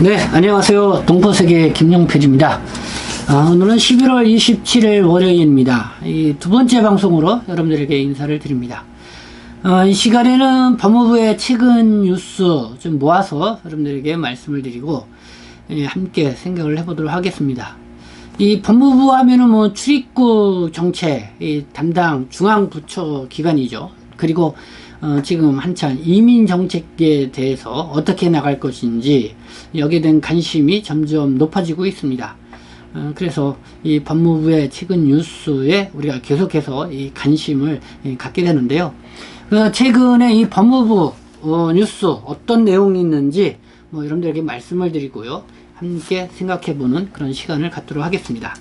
네, 안녕하세요. 동포세계 김용필입니다. 아, 오늘은 11월 27일 월요일입니다. 이 두 번째 방송으로 여러분들에게 인사를 드립니다. 어, 이 시간에는 법무부의 최근 뉴스 좀 모아서 여러분들에게 말씀을 드리고 예, 함께 생각을 해보도록 하겠습니다. 이 법무부 하면은 뭐 출입국 정책 이 담당 중앙부처 기관이죠. 그리고 어, 지금 한참 이민 정책에 대해서 어떻게 나갈 것인지 여기에 대한 관심이 점점 높아지고 있습니다. 어, 그래서 이 법무부의 최근 뉴스에 우리가 계속해서 이 관심을 예, 갖게 되는데요. 그 최근에 이 법무부 어, 뉴스 어떤 내용이 있는지 뭐 여러분들에게 말씀을 드리고요. 함께 생각해보는 그런 시간을 갖도록 하겠습니다.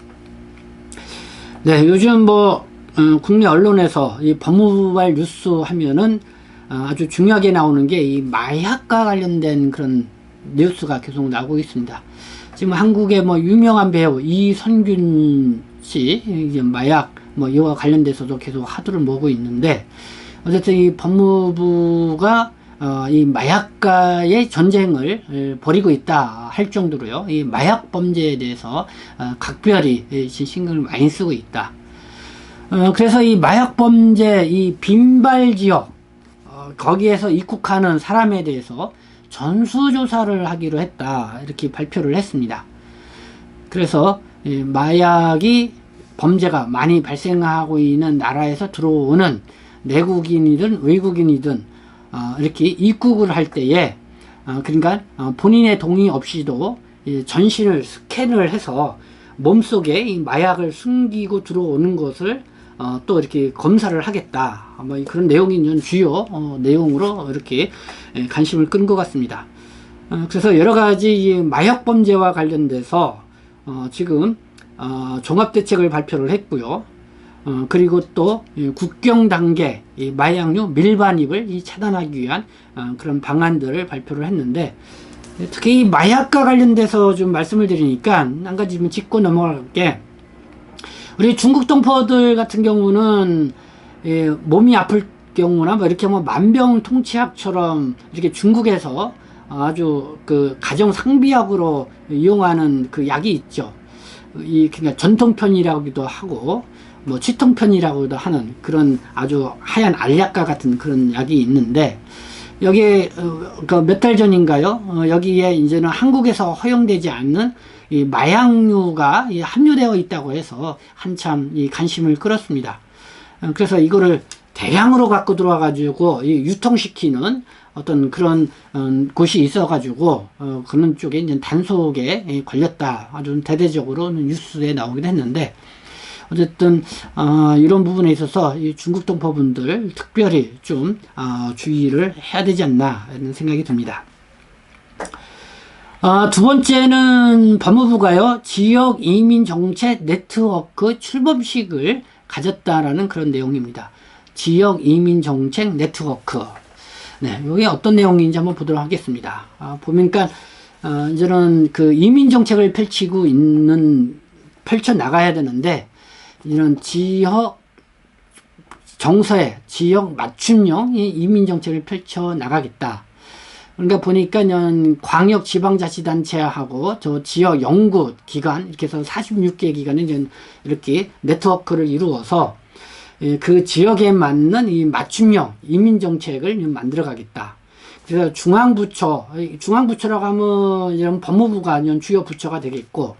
네, 요즘 뭐 어, 국내 언론에서 이 법무부발 뉴스 하면은 어, 아주 중요하게 나오는 게 이 마약과 관련된 그런 뉴스가 계속 나오고 있습니다. 지금 한국의 뭐 유명한 배우 이선균 씨 마약 뭐 이와 관련돼서도 계속 화두를 모으고 있는데 어쨌든 이 법무부가 어, 이 마약과의 전쟁을 에, 벌이고 있다 할 정도로요. 이 마약 범죄에 대해서 어, 각별히 에, 신경을 많이 쓰고 있다. 어, 그래서 이 마약 범죄 이 빈발 지역 어, 거기에서 입국하는 사람에 대해서 전수조사를 하기로 했다 이렇게 발표를 했습니다. 그래서 이 마약이 범죄가 많이 발생하고 있는 나라에서 들어오는 내국인이든 외국인이든 어, 이렇게 입국을 할 때에 어, 그러니까 어, 본인의 동의 없이도 이 전신을 스캔을 해서 몸속에 이 마약을 숨기고 들어오는 것을 어, 또 이렇게 검사를 하겠다. 뭐 그런 내용이 있는 주요 어, 내용으로 이렇게 예, 관심을 끈 것 같습니다. 어, 그래서 여러 가지 이 마약 범죄와 관련돼서 어, 지금 어, 종합대책을 발표를 했고요. 어, 그리고 또이 국경 단계 이 마약류 밀반입을 이 차단하기 위한 어, 그런 방안들을 발표를 했는데 특히 이 마약과 관련돼서 좀 말씀을 드리니까 한 가지 좀 짚고 넘어갈 게 우리 중국 동포들 같은 경우는 예, 몸이 아플 경우나 뭐 이렇게 뭐 만병통치약처럼 이렇게 중국에서 아주 그 가정 상비약으로 이용하는 그 약이 있죠. 이 그러니까 전통편이라고도 하고 뭐 치통편이라고도 하는 그런 아주 하얀 알약과 같은 그런 약이 있는데 여기에 어, 그몇 달 전인가요? 어, 여기에 이제는 한국에서 허용되지 않는 이 마약류가 이 함유되어 있다고 해서 한참 이 관심을 끌었습니다. 어, 그래서 이거를 대량으로 갖고 들어와 가지고 이 유통시키는 어떤 그런 음, 곳이 있어 가지고 어, 그런 쪽에 이제 단속에 예, 걸렸다 아주 대대적으로 뉴스에 나오긴 했는데 어쨌든 어, 이런 부분에 있어서 이 중국 동포분들 특별히 좀 어, 주의를 해야 되지 않나 이런 생각이 듭니다. 아, 두 번째는 법무부가요, 지역 이민 정책 네트워크 출범식을 가졌다라는 그런 내용입니다. 지역 이민 정책 네트워크. 네, 이게 어떤 내용인지 한번 보도록 하겠습니다. 아, 보니까, 어, 이제는 그 이민 정책을 펼치고 있는, 펼쳐 나가야 되는데, 이런 지역 정서에 지역 맞춤형 이 이민 정책을 펼쳐 나가겠다. 그러니까 보니까 광역 지방자치단체하고 저 지역 연구 기관 이렇게 해서 46개 기관이 이제 이렇게 네트워크를 이루어서 예, 그 지역에 맞는 이 맞춤형 이민 정책을 만들어 가겠다. 그래서 중앙부처, 중앙부처라고 하면 이런 법무부가 이런 주요 부처가 되겠고,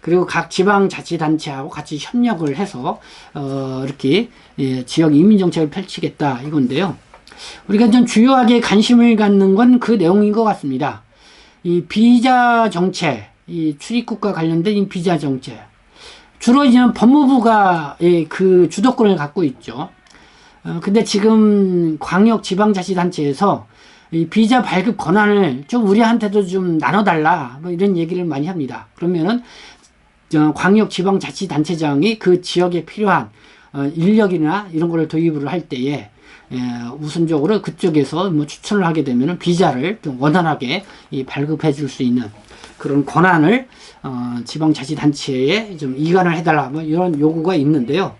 그리고 각 지방자치단체하고 같이 협력을 해서 어, 이렇게 예, 지역 이민 정책을 펼치겠다 이건데요. 우리가 좀 주요하게 관심을 갖는 건 그 내용인 것 같습니다. 이 비자 정책, 이 출입국과 관련된 이 비자 정책. 주로 이제 법무부가 예, 그 주도권을 갖고 있죠. 어, 근데 지금 광역 지방자치단체에서 이 비자 발급 권한을 좀 우리한테도 좀 나눠달라 뭐 이런 얘기를 많이 합니다. 그러면은 광역 지방자치단체장이 그 지역에 필요한 어, 인력이나 이런 거를 도입을 할 때에 예, 우선적으로 그쪽에서 뭐 추천을 하게 되면 비자를 좀 원활하게 이 발급해 줄 수 있는 그런 권한을 어, 지방자치단체에 좀 이관을 해달라 뭐 이런 요구가 있는데요.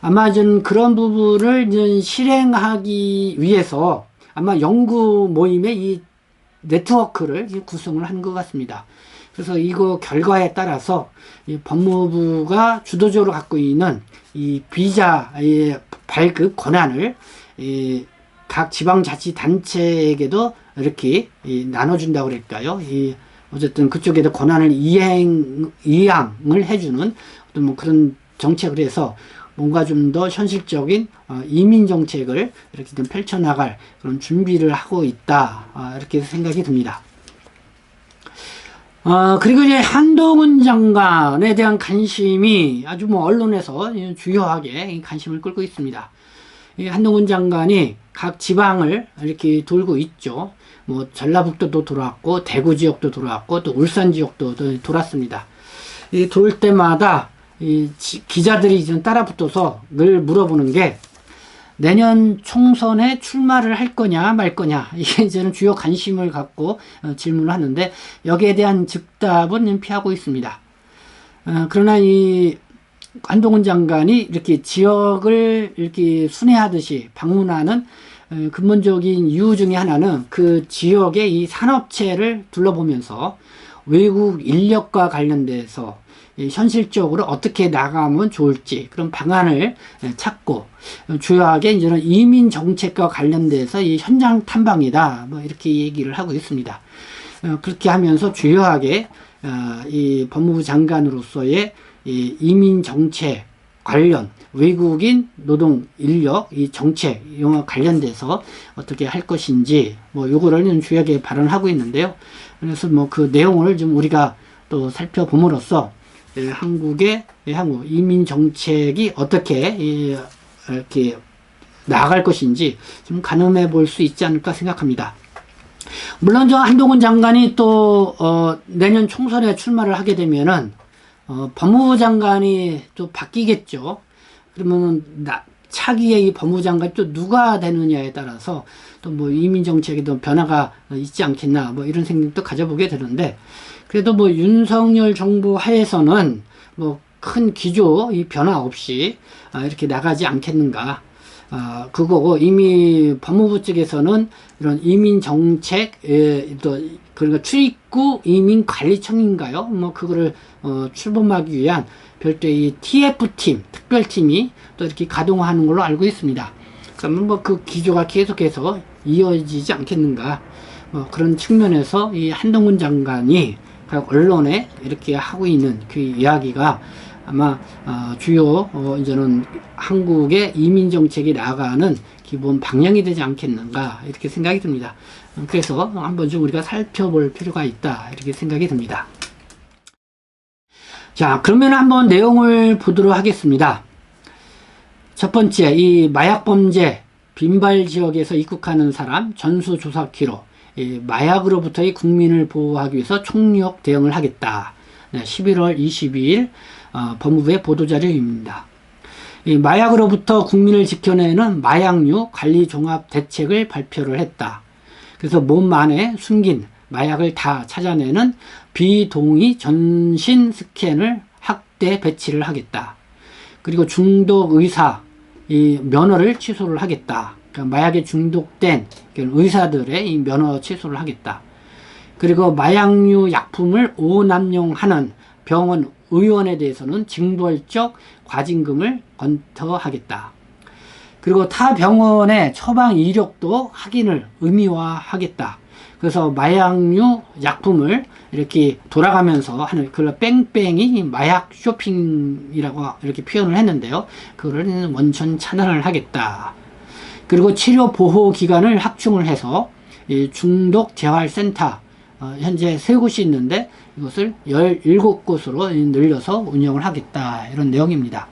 아마 좀 그런 부분을 좀 실행하기 위해서 아마 연구 모임에 이 네트워크를 이 구성을 한 것 같습니다. 그래서 이거 결과에 따라서 이 법무부가 주도적으로 갖고 있는 이 비자의 발급 권한을 이 각 지방자치단체에게도 이렇게 이 나눠준다고 그럴까요? 이 어쨌든 그쪽에도 권한을 이행, 이양을 해주는 어떤 뭐 그런 정책을 해서 뭔가 좀 더 현실적인 어, 이민 정책을 이렇게 좀 펼쳐나갈 그런 준비를 하고 있다. 아, 이렇게 생각이 듭니다. 어, 그리고 이제 한동훈 장관에 대한 관심이 아주 뭐 언론에서 주요하게 관심을 끌고 있습니다. 이 한동훈 장관이 각 지방을 이렇게 돌고 있죠. 뭐 전라북도도 돌아왔고 대구 지역도 돌아왔고 또 울산 지역도 돌았습니다. 이 돌 때마다 이 지, 기자들이 좀 따라 붙어서 늘 물어보는 게 내년 총선에 출마를 할 거냐 말 거냐 이게 이제는 주요 관심을 갖고 어, 질문을 하는데 여기에 대한 즉답은 피하고 있습니다. 어, 그러나 이 한동훈 장관이 이렇게 지역을 이렇게 순회하듯이 방문하는 어, 근본적인 이유 중에 하나는 그 지역의 이 산업체를 둘러보면서 외국 인력과 관련돼서 현실적으로 어떻게 나가면 좋을지 그런 방안을 예, 찾고 주요하게 이제는 이민 정책과 관련돼서 이 현장 탐방이다 뭐 이렇게 얘기를 하고 있습니다. 어, 그렇게 하면서 주요하게 어, 이 법무부 장관으로서의 이 이민 정책 관련 외국인 노동 인력 이 정책 이와 관련돼서 어떻게 할 것인지 뭐 요거를 주요하게 발언하고 있는데요. 그래서 뭐 그 내용을 좀 우리가 또 살펴봄으로써 예, 한국의 예, 한국 이민 정책이 어떻게 예, 이렇게 나아갈 것인지 좀 가늠해 볼 수 있지 않을까 생각합니다. 물론 저 한동훈 장관이 또 어, 내년 총선에 출마를 하게 되면은 어, 법무부 장관이 또 바뀌겠죠. 그러면은 나, 차기의 이 법무부 장관이 또 누가 되느냐에 따라서 또 뭐 이민 정책에도 변화가 있지 않겠나 뭐 이런 생각도 가져보게 되는데 그래도 뭐 윤석열 정부 하에서는 뭐 큰 기조 이 변화 없이 아, 이렇게 나가지 않겠는가. 아, 그거고 이미 법무부 쪽에서는 이런 이민 정책, 에, 또 그러니까 출입구 이민 관리청인가요? 뭐 그거를 어, 출범하기 위한 별도의 TF팀, 특별팀이 또 이렇게 가동하는 걸로 알고 있습니다. 그러면 뭐 그 기조가 계속해서 이어지지 않겠는가. 뭐 그런 측면에서 이 한동훈 장관이 각 언론에 이렇게 하고 있는 그 이야기가 아마 어, 주요 어, 이제는 한국의 이민 정책이 나아가는 기본 방향이 되지 않겠는가 이렇게 생각이 듭니다. 그래서 한번 좀 우리가 살펴볼 필요가 있다 이렇게 생각이 듭니다. 자 그러면 한번 내용을 보도록 하겠습니다. 첫 번째 이 마약 범죄 빈발 지역에서 입국하는 사람 전수조사 기록 마약으로부터의 국민을 보호하기 위해서 총력 대응을 하겠다. 11월 22일 어, 법무부의 보도자료입니다. 마약으로부터 국민을 지켜내는 마약류 관리 종합 대책을 발표를 했다. 그래서 몸 안에 숨긴 마약을 다 찾아내는 비동의 전신 스캔을 확대 배치를 하겠다. 그리고 중독 의사 이 면허를 취소를 하겠다. 그러니까 마약에 중독된 의사들의 이 면허 취소를 하겠다. 그리고 마약류 약품을 오남용하는 병원 의원에 대해서는 징벌적 과징금을 검토하겠다. 그리고 타 병원의 처방 이력도 확인을 의미화하겠다. 그래서 마약류 약품을 이렇게 돌아가면서 하는 그걸 뺑뺑이 마약 쇼핑이라고 이렇게 표현을 했는데요. 그거를 원천 차단을 하겠다. 그리고 치료 보호 기간을 확충을 해서 중독 재활센터 어, 현재 세 곳이 있는데 이것을 17곳으로 늘려서 운영을 하겠다 이런 내용입니다.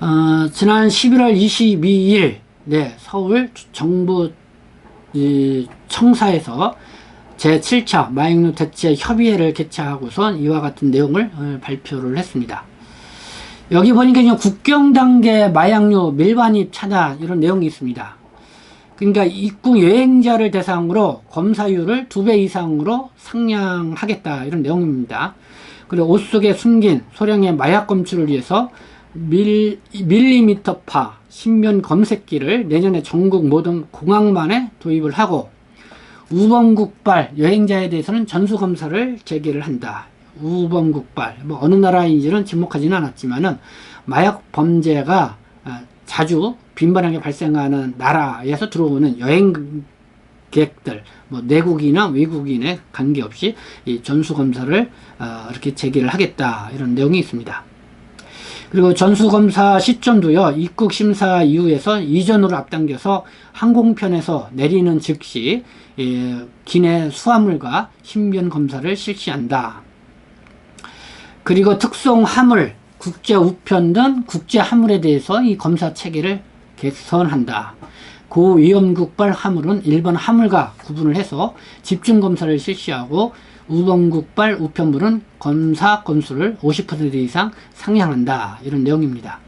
어, 지난 11월 22일 네, 서울 정부 청사에서 제7차 마약류 대체 협의회를 개최하고선 이와 같은 내용을 어, 발표를 했습니다. 여기 보니까 국경 단계 마약류 밀반입 차단 이런 내용이 있습니다. 그러니까 입국 여행자를 대상으로 검사율을 두 배 이상으로 상향하겠다 이런 내용입니다. 그리고 옷 속에 숨긴 소량의 마약 검출을 위해서 밀, 밀리미터파 신면 검색기를 내년에 전국 모든 공항만에 도입을 하고 우범국발 여행자에 대해서는 전수검사를 제기를 한다. 우범국발 뭐 어느 나라인지는 지목하지는 않았지만은 마약 범죄가 아, 자주 빈번하게 발생하는 나라에서 들어오는 여행객들 뭐 내국이나 외국인에 관계없이 이 전수 검사를 어, 이렇게 제기를 하겠다 이런 내용이 있습니다. 그리고 전수검사 시점도요, 입국 심사 이후에서 이전으로 앞당겨서 항공편에서 내리는 즉시, 예, 기내 수화물과 신변 검사를 실시한다. 그리고 특송 화물, 국제 우편 등 국제 화물에 대해서 이 검사 체계를 개선한다. 고위험국발 화물은 일반 화물과 구분을 해서 집중 검사를 실시하고 우범국발 우편물은 검사 건수를 50% 이상 상향한다. 이런 내용입니다.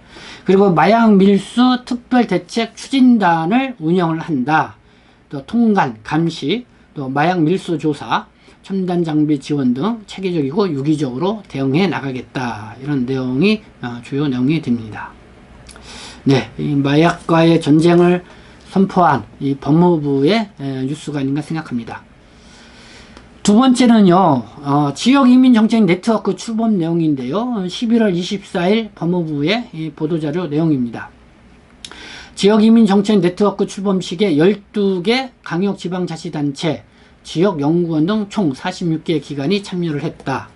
그리고 마약 밀수 특별 대책 추진단을 운영을 한다. 또 통관, 감시, 또 마약 밀수 조사, 첨단 장비 지원 등 체계적이고 유기적으로 대응해 나가겠다. 이런 내용이 어, 주요 내용이 됩니다. 네, 이 마약과의 전쟁을 선포한 이 법무부의 에, 뉴스가 아닌가 생각합니다. 두 번째는요, 어, 지역 이민 정책 네트워크 출범 내용인데요. 11월 24일 법무부의 이 보도자료 내용입니다. 지역 이민 정책 네트워크 출범식에 12개 강역 지방 자치단체, 지역 연구원 등 총 46개 기관이 참여를 했다.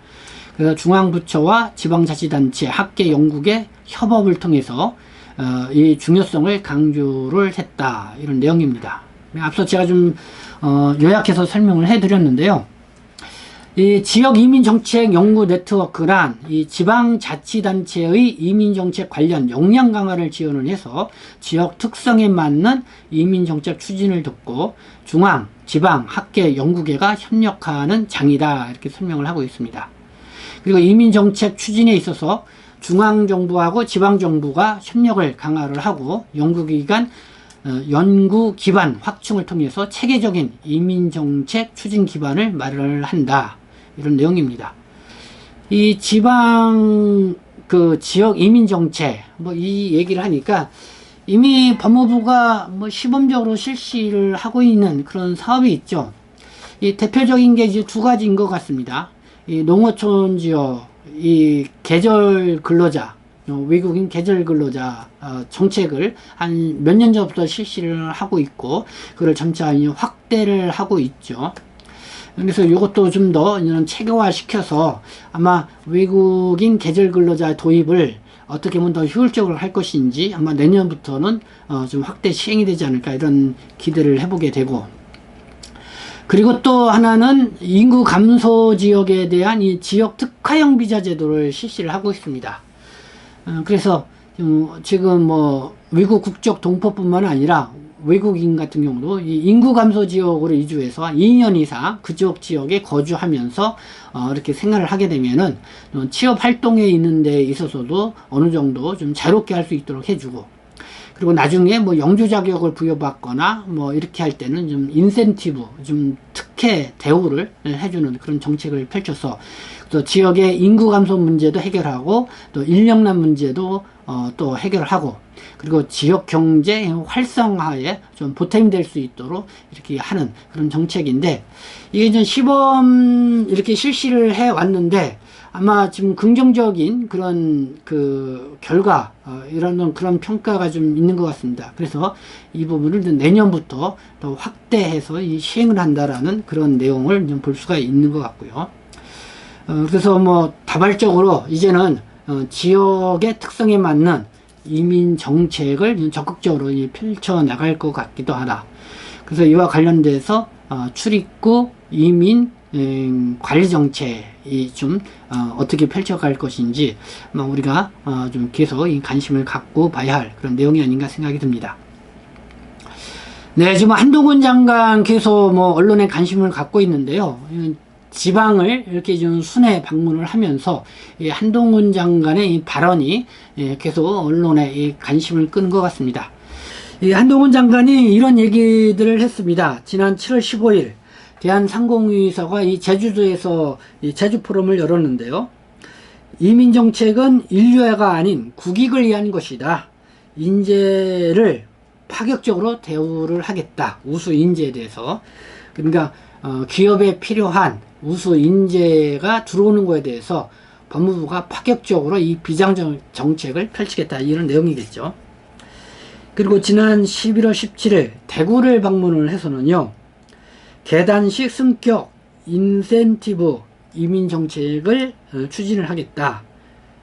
그래서 중앙부처와 지방자치단체, 학계, 연구계 협업을 통해서 어, 이 중요성을 강조를 했다. 이런 내용입니다. 앞서 제가 좀 어, 요약해서 설명을 해드렸는데요. 이 지역 이민 정책 연구 네트워크란 이 지방 자치단체의 이민 정책 관련 역량 강화를 지원을 해서 지역 특성에 맞는 이민 정책 추진을 돕고 중앙, 지방, 학계, 연구계가 협력하는 장이다 이렇게 설명을 하고 있습니다. 그리고 이민 정책 추진에 있어서 중앙 정부하고 지방 정부가 협력을 강화를 하고 연구기관 어, 연구 기반 확충을 통해서 체계적인 이민 정책 추진 기반을 마련을 한다. 이런 내용입니다. 이 지방 그 지역 이민 정책 뭐 이 얘기를 하니까 이미 법무부가 뭐 시범적으로 실시를 하고 있는 그런 사업이 있죠. 이 대표적인 게 이제 두 가지인 것 같습니다. 이 농어촌 지역 이 계절 근로자 어, 외국인 계절 근로자 어, 정책을 한 몇 년 전부터 실시를 하고 있고 그걸 점차 확대를 하고 있죠. 그래서 이것도 좀 더 체계화 시켜서 아마 외국인 계절 근로자 도입을 어떻게 하면 더 효율적으로 할 것인지 아마 내년부터는 어좀 확대 시행이 되지 않을까 이런 기대를 해보게 되고 그리고 또 하나는 인구 감소 지역에 대한 이 지역 특화형 비자 제도를 실시를 하고 있습니다. 어, 그래서 지금 뭐 외국 국적 동포뿐만 아니라 외국인 같은 경우도 이 인구 감소 지역으로 이주해서 2년 이상 그쪽 지역에 거주하면서 어 이렇게 생활을 하게 되면은 취업 활동에 있는 데 있어서도 어느 정도 좀 자유롭게 할 수 있도록 해주고 그리고 나중에 뭐 영주 자격을 부여받거나 뭐 이렇게 할 때는 좀 인센티브 좀 특혜 대우를 해주는 그런 정책을 펼쳐서 또 지역의 인구 감소 문제도 해결하고 또 인력난 문제도 어, 또 해결하고 그리고 지역 경제 활성화에 좀 보탬이 될수 있도록 이렇게 하는 그런 정책인데 이게 이제 시범 이렇게 실시를 해 왔는데 아마 지금 긍정적인 그런 그 결과 어, 이런 그런 평가가 좀 있는 것 같습니다. 그래서 이 부분을 내년부터 더 확대해서 이 시행을 한다라는 그런 내용을 좀 볼 수가 있는 것 같고요. 어, 그래서 뭐 다발적으로 이제는 어, 지역의 특성에 맞는 이민 정책을 적극적으로 펼쳐 나갈 것 같기도 하다. 그래서 이와 관련돼서 어, 출입국 이민 음, 관리 정책이 좀 어, 떻게 펼쳐갈 것인지 뭐 우리가 어, 좀 계속 관심을 갖고 봐야 할 그런 내용이 아닌가 생각이 듭니다. 네, 지금 한동훈 장관 계속 뭐 언론에 관심을 갖고 있는데요. 지방을 이렇게 좀 순회 방문을 하면서 이 한동훈 장관의 이 발언이 예, 계속 언론에 관심을 끄는 것 같습니다. 이 한동훈 장관이 이런 얘기들을 했습니다. 지난 7월 15일 대한상공회의사가 이 제주도에서 이 제주 포럼을 열었는데요. 이민 정책은 인류애가 아닌 국익을 위한 것이다. 인재를 파격적으로 대우를 하겠다. 우수 인재에 대해서 그러니까 어, 기업에 필요한 우수 인재가 들어오는 거에 대해서 법무부가 파격적으로 이 비장 정- 정책을 펼치겠다 이런 내용이겠죠. 그리고 지난 11월 17일 대구를 방문을 해서는요. 계단식 승격 인센티브 이민 정책을 어, 추진을 하겠다.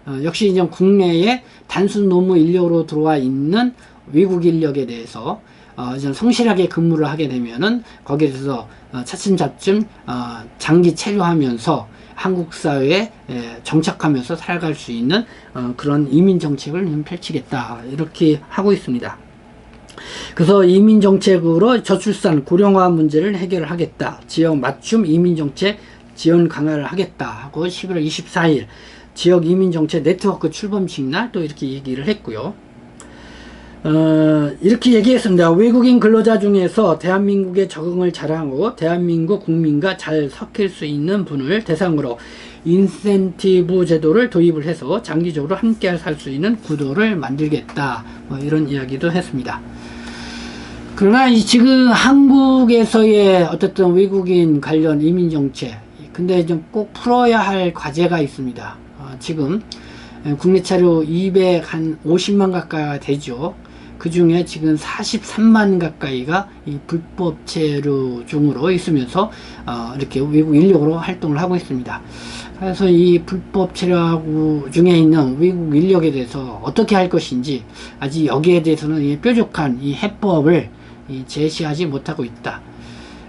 어, 역시 이제 국내에 단순 노무 인력으로 들어와 있는 외국 인력에 대해서 어, 성실하게 근무를 하게 되면은 거기에서 어, 차츰차츰 어, 장기 체류하면서 한국 사회에 에, 정착하면서 살아갈 수 있는 어, 그런 이민 정책을 좀 펼치겠다 이렇게 하고 있습니다. 그래서 이민 정책으로 저출산 고령화 문제를 해결하겠다. 지역 맞춤 이민 정책 지원 강화를 하겠다 하고 11월 24일 지역 이민 정책 네트워크 출범식 날 또 이렇게 얘기를 했고요. 어, 이렇게 얘기했습니다. 외국인 근로자 중에서 대한민국에 적응을 잘하고 대한민국 국민과 잘 섞일 수 있는 분을 대상으로 인센티브 제도를 도입을 해서 장기적으로 함께 살 수 있는 구도를 만들겠다. 뭐 이런 이야기도 했습니다. 그러나 이 지금 한국에서의 어쨌든 외국인 관련 이민 정책, 근데 좀 꼭 풀어야 할 과제가 있습니다. 어, 지금 국내 차로 250만 가까이 되죠. 그 중에 지금 43만 가까이가 이 불법 체류 중으로 있으면서 어, 이렇게 외국 인력으로 활동을 하고 있습니다. 그래서 이 불법 체류하고 중에 있는 외국 인력에 대해서 어떻게 할 것인지 아직 여기에 대해서는 이 뾰족한 이 해법을 이 제시하지 못하고 있다.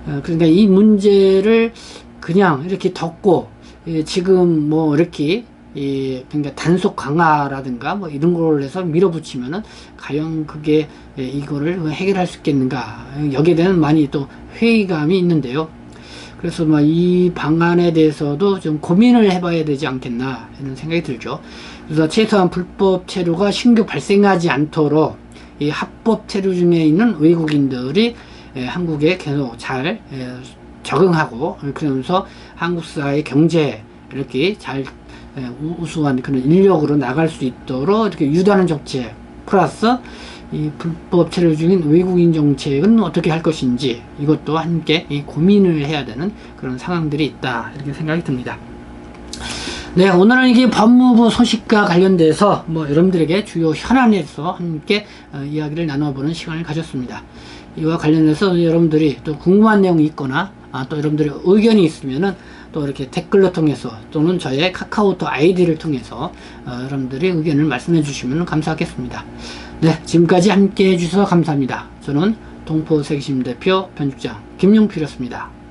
어, 그러니까 이 문제를 그냥 이렇게 덮고 예, 지금 뭐 이렇게 이 그러니까 단속 강화라든가 뭐 이런 걸 해서 밀어붙이면은 과연 그게 예, 이거를 해결할 수 있겠는가 여기에 대한 많이 또 회의감이 있는데요. 그래서 뭐이 방안에 대해서도 좀 고민을 해봐야 되지 않겠나 이런 생각이 들죠. 그래서 최소한 불법 체류가 신규 발생하지 않도록 이 합법 체류 중에 있는 외국인들이 예, 한국에 계속 잘 예, 적응하고 그러면서 한국 사회 경제 이렇게 잘 예, 우- 우수한 그런 인력으로 나갈 수 있도록 이렇게 유도하는 정책 플러스 이 불법 체류 중인 외국인 정책은 어떻게 할 것인지 이것도 함께 이 고민을 해야 되는 그런 상황들이 있다 이렇게 생각이 듭니다. 네, 오늘은 이게 법무부 소식과 관련돼서 뭐 여러분들에게 주요 현안에서 함께 어, 이야기를 나눠보는 시간을 가졌습니다. 이와 관련해서 여러분들이 또 궁금한 내용이 있거나 아, 또 여러분들의 의견이 있으면은 또 이렇게 댓글로 통해서 또는 저의 카카오톡 아이디를 통해서 어, 여러분들의 의견을 말씀해 주시면 감사하겠습니다. 네, 지금까지 함께 해주셔서 감사합니다. 저는 동포세계심 대표 편집장 김용필이었습니다.